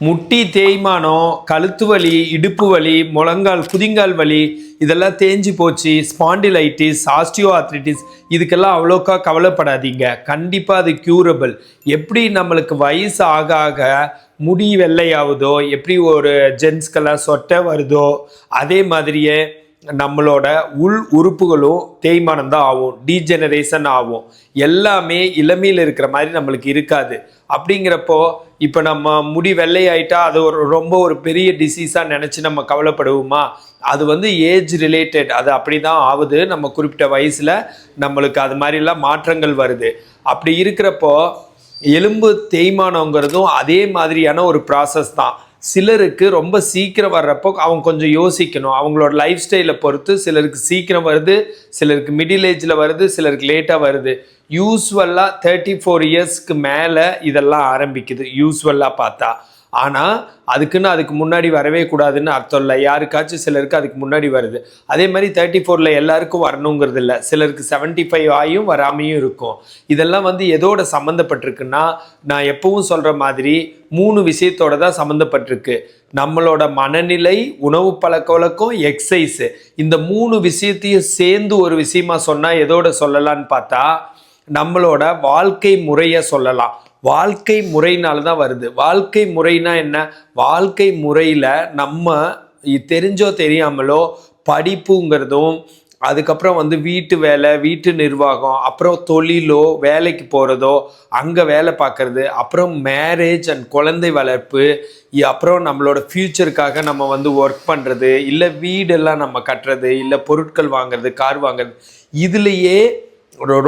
முட்டி தேய்மானம் கழுத்து வலி இடுப்பு வலி முழங்கால் குதிங்கால் வலி இதெல்லாம் தேஞ்சு போச்சு ஸ்பாண்டிலைட்டிஸ் ஆஸ்டியோ ஆத்ரிட்டிஸ் இதுக்கெல்லாம் அவ்வளோக்கா கவலைப்படாதீங்க. கண்டிப்பாக அது க்யூரபிள் எப்படி நம்மளுக்கு வயசு ஆக ஆக முடி வெள்ளையாகுதோ எப்படி ஒரு ஜென்ஸ்க்கெல்லாம் சொட்டை வருதோ அதே மாதிரியே நம்மளோட உள் உறுப்புகளும் தேய்மானம் தான் ஆகும். டீஜெனரேஷன் ஆகும். எல்லாமே இளமையில் இருக்கிற மாதிரி நம்மளுக்கு இருக்காது. அப்படிங்கிறப்போ இப்போ நம்ம முடி வெள்ளையாயிட்டா அது ஒரு ரொம்ப ஒரு பெரிய டிசீஸாக நினச்சி நம்ம கவலைப்படுவோமா? அது வந்து ஏஜ் ரிலேட்டட் அது அப்படி தான் ஆகுது. நம்ம குறிப்பிட்ட வயசில் நம்மளுக்கு அது மாதிரிலாம் மாற்றங்கள் வருது. அப்படி இருக்கிறப்போ எலும்பு தேய்மானங்கிறதும் அதே மாதிரியான ஒரு ப்ராசஸ் தான். சிலருக்கு ரொம்ப சீக்கிரம் வர்றப்போ அவங்க கொஞ்சம் யோசிக்கணும். அவங்களோட லைஃப் ஸ்டைலை பொறுத்து சிலருக்கு சீக்கிரம் வருது சிலருக்கு மிடில் ஏஜில் வருது சிலருக்கு லேட்டாக வருது. யூஸ்வல்லாக தேர்ட்டி ஃபோர் இயர்ஸ்க்கு மேலே இதெல்லாம் ஆரம்பிக்குது. யூஸ்வல்லாக பார்த்தா. ஆனால் அதுக்குன்னு அதுக்கு முன்னாடி வரவே கூடாதுன்னு அர்த்தம் இல்லை. யாருக்காச்சும் சிலருக்கு அதுக்கு முன்னாடி வருது. அதே மாதிரி தேர்ட்டி ஃபோரில் எல்லாருக்கும் வரணுங்கிறது இல்லை சிலருக்கு செவன்ட்டி ஃபைவ் ஆகியும் வராமையும் இருக்கும். இதெல்லாம் வந்து எதோட சம்மந்தப்பட்டிருக்குன்னா நான் எப்பவும் சொல்கிற மாதிரி மூணு விஷயத்தோட தான் சம்மந்தப்பட்டிருக்கு நம்மளோட மனநிலை உணவு பழக்க வழக்கம் எக்ஸசைஸு இந்த மூணு விஷயத்தையும் சேர்ந்து ஒரு விஷயமா சொன்னால் எதோட சொல்லலான்னு பார்த்தா நம்மளோட வாழ்க்கை முறையை சொல்லலாம். வாழ்க்கை முறையினால தான் வருது. வாழ்க்கை முறைனா என்ன? வாழ்க்கை முறையில் நம்ம தெரிஞ்சோ தெரியாமலோ படிப்புங்கிறதும் அதுக்கப்புறம் வந்து வீட்டு வேலை வீட்டு நிர்வாகம் அப்புறம் தொழிலோ வேலைக்கு போகிறதோ அங்கே வேலை பார்க்குறது அப்புறம் மேரேஜ் அண்ட் குழந்தை வளர்ப்பு அப்புறம் நம்மளோட ஃப்யூச்சருக்காக நம்ம வந்து ஒர்க் பண்ணுறது இல்லை வீடெல்லாம் நம்ம கட்டுறது இல்லை பொருட்கள் வாங்குறது கார் வாங்குறது இதுலேயே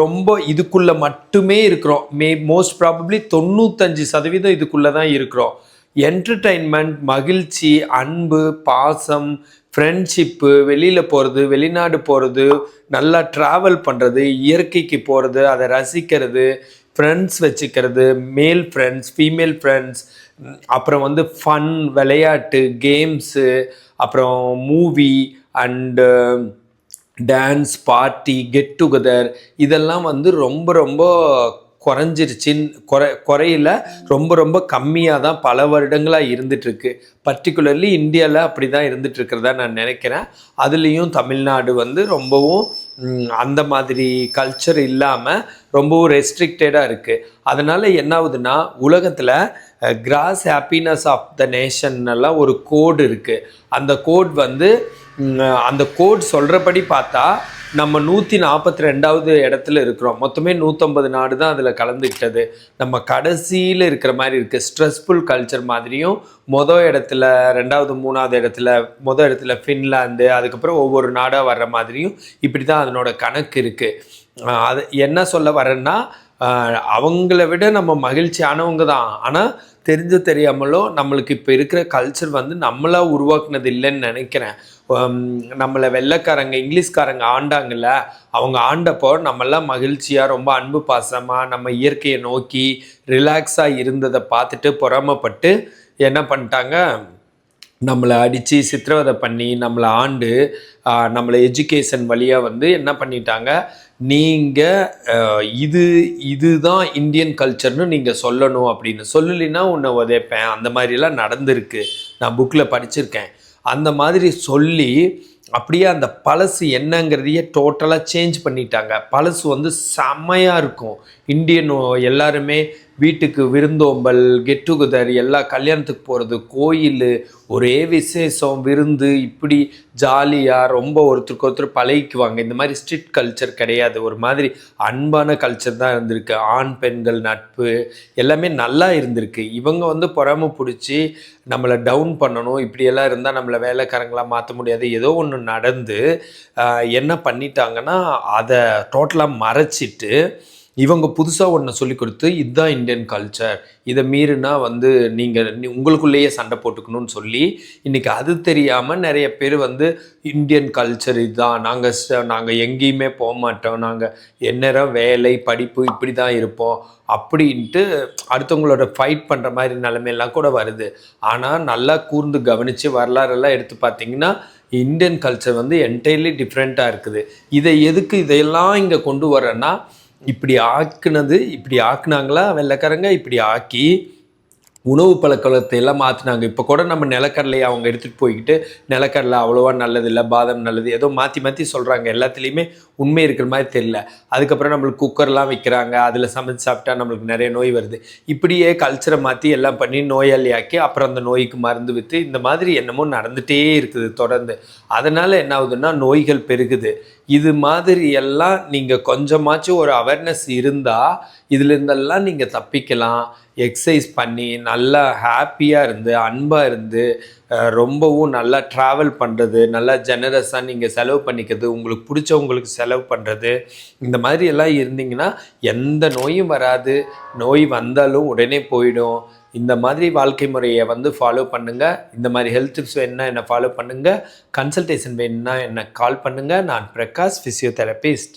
ரொம்ப இதுக்குள்ளே மட்டுமே இருக்கிறோம். மே மோஸ்ட் ப்ராபப்ளி தொண்ணூத்தஞ்சு சதவீதம் இதுக்குள்ளே தான் இருக்கிறோம். என்டர்டைன்மெண்ட் மகிழ்ச்சி அன்பு பாசம் ஃப்ரெண்ட்ஷிப்பு வெளியில் போகிறது வெளிநாடு போகிறது நல்லா ட்ராவல் பண்ணுறது இயற்கைக்கு போகிறது அதை ரசிக்கிறது ஃப்ரெண்ட்ஸ் வச்சுக்கிறது மேல் ஃப்ரெண்ட்ஸ் ஃபீமேல் ஃப்ரெண்ட்ஸ் அப்புறம் வந்து ஃபன் விளையாட்டு கேம்ஸு அப்புறம் movie and dance party get together இதெல்லாம் வந்து ரொம்ப ரொம்ப குறைஞ்சிருச்சின்னு குறை குறையில ரொம்ப ரொம்ப கம்மியாக தான் பல வருடங்களாக இருந்துகிட்ருக்கு பர்டிகுலர்லி இந்தியாவில் அப்படி தான் இருந்துகிட்ருக்கிறதா நான் நினைக்கிறேன். அதுலேயும் தமிழ்நாடு வந்து ரொம்பவும் அந்த மாதிரி கல்ச்சர் இல்லாமல் ரொம்பவும் ரெஸ்ட்ரிக்டடாக இருக்குது அதனால் என்ன ஆகுதுன்னா உலகத்தில் gross happiness of the nation எல்லாம் ஒரு கோடு இருக்குது அந்த கோட் வந்து அந்த கோட் சொல்கிறபடி பார்த்தா நம்ம நூற்றி நாற்பத்தி ரெண்டாவது இடத்துல இருக்கிறோம். மொத்தமே நூற்றம்பது நாடு தான் அதில் கலந்துக்கிட்டது நம்ம கடைசியில் இருக்கிற மாதிரி இருக்குது ஸ்ட்ரெஸ்ஃபுல் கல்ச்சர் மாதிரியும் மொதல் இடத்துல ரெண்டாவது மூணாவது இடத்துல மொதல் இடத்துல ஃபின்லாந்து அதுக்கப்புறம் ஒவ்வொரு நாடாக வர்ற மாதிரியும் இப்படி தான் அதனோட கணக்கு இருக்குது அது என்ன சொல்ல வரேன்னா அவங்கள விட நம்ம மகிழ்ச்சியானவங்க தான். ஆனால் தெரிஞ்ச தெரியாமலோ நம்மளுக்கு இப்போ இருக்கிற கல்ச்சர் வந்து நம்மளாக உருவாக்குனது இல்லைன்னு நினைக்கிறேன். நம்மளை வெள்ளைக்காரங்க இங்கிலீஷ்காரங்க ஆண்டாங்கல்ல அவங்க ஆண்டப்போ நம்மெல்லாம் மகிழ்ச்சியாக ரொம்ப அன்பு பாசமாக நம்ம இயற்கையை நோக்கி ரிலாக்ஸாக இருந்ததை பார்த்துட்டு பொறாமைப்பட்டு என்ன பண்ணிட்டாங்க? நம்மளை அடித்து சித்திரவதை பண்ணி நம்மளை ஆண்டு நம்மளை எஜுகேஷன் வழியாக வந்து என்ன பண்ணிட்டாங்க? நீங்கள் இது இதுதான் இந்தியன் கல்ச்சர்னு நீங்கள் சொல்லணும் அப்படின்னு. சொல்லலைன்னா உன்னை உதைப்பேன் அந்த மாதிரிலாம் நடந்திருக்கு. நான் புக்கில் படிச்சிருக்கேன். அந்த மாதிரி சொல்லி அப்படியே அந்த பழசு என்னங்கிறதையே டோட்டலாக சேஞ்ச் பண்ணிட்டாங்க. பழசு வந்து செம்மையாக இருக்கும். இந்தியன் எல்லாருமே வீட்டுக்கு விருந்தோம்பல் கெட் டுகெதர் எல்லா கல்யாணத்துக்கு போகிறது கோயில் ஒரே விசேஷம் விருந்து இப்படி ஜாலியாக ரொம்ப ஒருத்தருக்கு ஒருத்தர் பழகிக்குவாங்க. இந்த மாதிரி ஸ்ட்ரிக்ட் கல்ச்சர் கிடையாது. ஒரு மாதிரி அன்பான கல்ச்சர் தான் இருந்திருக்கு. ஆண் பெண்கள் நட்பு எல்லாமே நல்லா இருந்திருக்கு. இவங்க வந்து பொறாமை பிடிச்சி நம்மளை டவுன் பண்ணணும். இப்படியெல்லாம் இருந்தால் நம்மளை வேலைக்காரங்களாக மாற்ற முடியாது. ஏதோ ஒன்று நடந்து என்ன பண்ணிட்டாங்கன்னா அதை டோட்டலாக மறைச்சிட்டு இவங்க புதுசாக ஒன்று சொல்லிக் கொடுத்து இதுதான் இந்தியன் கல்ச்சர் இதை மீறினா வந்து நீங்கள் உங்களுக்குள்ளேயே சண்டை போட்டுக்கணும்னு சொல்லி இன்றைக்கி அது தெரியாமல் நிறைய பேர் வந்து இந்தியன் கல்ச்சர் இதுதான். நாங்கள் நாங்கள் எங்கேயுமே போக மாட்டோம். நாங்கள் எந்நேரம் வேலை படிப்பு இப்படி தான் இருப்போம். அப்படின்ட்டு அடுத்தவங்களோட ஃபைட் பண்ணுற மாதிரி நிலைமையெல்லாம் கூட வருது. ஆனால் நல்லா கூர்ந்து கவனித்து வரலாறெல்லாம் எடுத்து பார்த்தீங்கன்னா இந்தியன் கல்ச்சர் வந்து என்டையர்லி டிஃப்ரெண்ட்டாக இருக்குது. இதை எதுக்கு இதையெல்லாம் இங்கே கொண்டு வரேன்னா இப்படி ஆக்குனது இப்படி ஆக்குனாங்களா? வெள்ளைக்காரங்க இப்படி ஆக்கி உணவு பழக்கத்தை எல்லாம் மாற்றினாங்க இப்போ கூட நம்ம நிலக்கடலையை அவங்க எடுத்துகிட்டு போய்கிட்டு நிலக்கடலை அவ்வளோவா நல்லது இல்லை பாதாம் நல்லது ஏதோ மாற்றி மாற்றி சொல்கிறாங்க எல்லாத்துலேயுமே உண்மை இருக்கிற மாதிரி தெரியல. அதுக்கப்புறம் நம்மளுக்கு குக்கர்லாம் வைக்கிறாங்க. அதில் சமைச்சு சாப்பிட்டா நம்மளுக்கு நிறைய நோய் வருது. இப்படியே கல்ச்சரை மாற்றி எல்லாம் பண்ணி நோயாளியாக்கி அப்புறம் அந்த நோய்க்கு மருந்து விற்று இந்த மாதிரி என்னமோ நடந்துகிட்டே இருக்குது தொடர்ந்து. அதனால் என்ன ஆகுதுன்னா நோய்கள் பெருகுது. இது மாதிரி எல்லாம் நீங்கள் கொஞ்சமாச்சும் ஒரு அவேர்னஸ் இருந்தால் இதுல இருந்தெல்லாம் நீங்கள் தப்பிக்கலாம். எக்ஸசைஸ் பண்ணி நல்லா ஹாப்பியாக இருந்து அன்பாக இருந்து ரொம்பவும் நல்லா ட்ராவல் பண்ணுறது நல்லா ஜெனரஸாக நீங்கள் செலவு பண்ணிக்கிறது உங்களுக்கு பிடிச்சவங்களுக்கு செலவு பண்ணுறது இந்த மாதிரி எல்லாம் இருந்தீங்கன்னா எந்த நோயும் வராது. நோய் வந்தாலும் உடனே போயிடும். இந்த மாதிரி வாழ்க்கை முறையை வந்து ஃபாலோ பண்ணுங்கள் இந்த மாதிரி ஹெல்த் டிப்ஸ் வேணுன்னா என்னை ஃபாலோ பண்ணுங்கள் கன்சல்டேஷன் வேணும்னா என்னை கால் பண்ணுங்கள் நான் பிரகாஷ் ஃபிசியோதெரபிஸ்ட்